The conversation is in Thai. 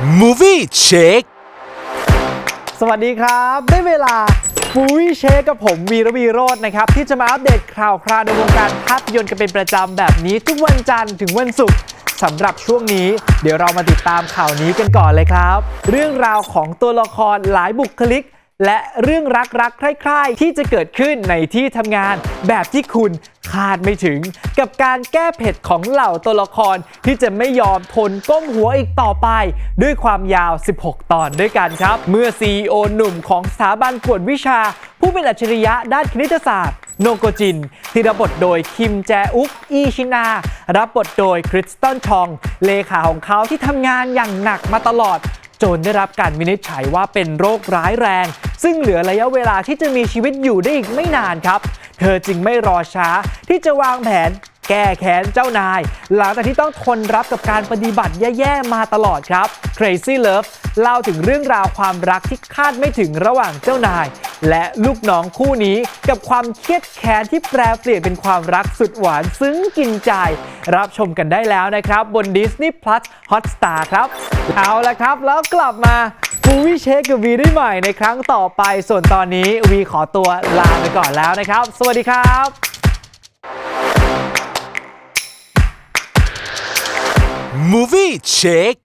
Movie Check สวัสดีครับ ได้เวลาฟูวิเชคกับผมวีระวีโรจน์นะครับ ที่จะมาอัปเดตข่าวคราวในวงการภาพยนตร์กันเป็นประจำแบบนี้ทุกวันจันทร์ถึงวันศุกร์สำหรับช่วงนี้ เดี๋ยวเรามาติดตามข่าวนี้กันก่อนเลยครับ เรื่องราวของตัวละครหลายบุคลิก และเรื่องรักรักๆ ใคร่ๆ ที่จะเกิดขึ้นในที่ทำงานแบบที่คุณคาดไม่ถึง กับการแก้เผ็ดของเหล่าตัวละครที่จะไม่ยอมทนก้มหัวอีกต่อไป ด้วยความยาว 16 ตอนด้วยกันครับ เมื่อ CEO หนุ่มของสถาบันกวดวิชา ผู้เป็นอัจฉริยะด้านคณิตศาสตร์ โนโกจิน ที่รับบทโดยคิมแจอุกอีชินา รับบทโดยคริสตันชอง เลขาของเขาที่ทำงานอย่างหนักมาตลอด จนได้รับการวินิจฉัยว่าเป็นโรคร้ายแรง ซึ่งเหลือระยะเวลาที่จะมีชีวิตอยู่ได้อีกไม่นานครับ เธอจึงไม่รอช้าที่จะวางแผนแก้แค้นเจ้านาย หลังจากที่ต้องทนรับกับการปฏิบัติแย่ๆมาตลอดครับ Crazy Love เล่าถึงเรื่องราวความรักที่คาดไม่ถึงระหว่างเจ้านาย และลูกน้องคู่นี้กับความเครียดแค้นที่แปรเปลี่ยนเป็นความรักสุดหวานซึ้งกินใจ รับชมกันได้แล้วนะครับ บน Disney Plus Hotstar ครับ เอาละครับแล้วกลับมา มูวี่เชคกับวีได้ใหม่ในครั้งต่อไป ส่วนตอนนี้วีขอตัวลาไปก่อนแล้วนะครับ สวัสดีครับ Movie Check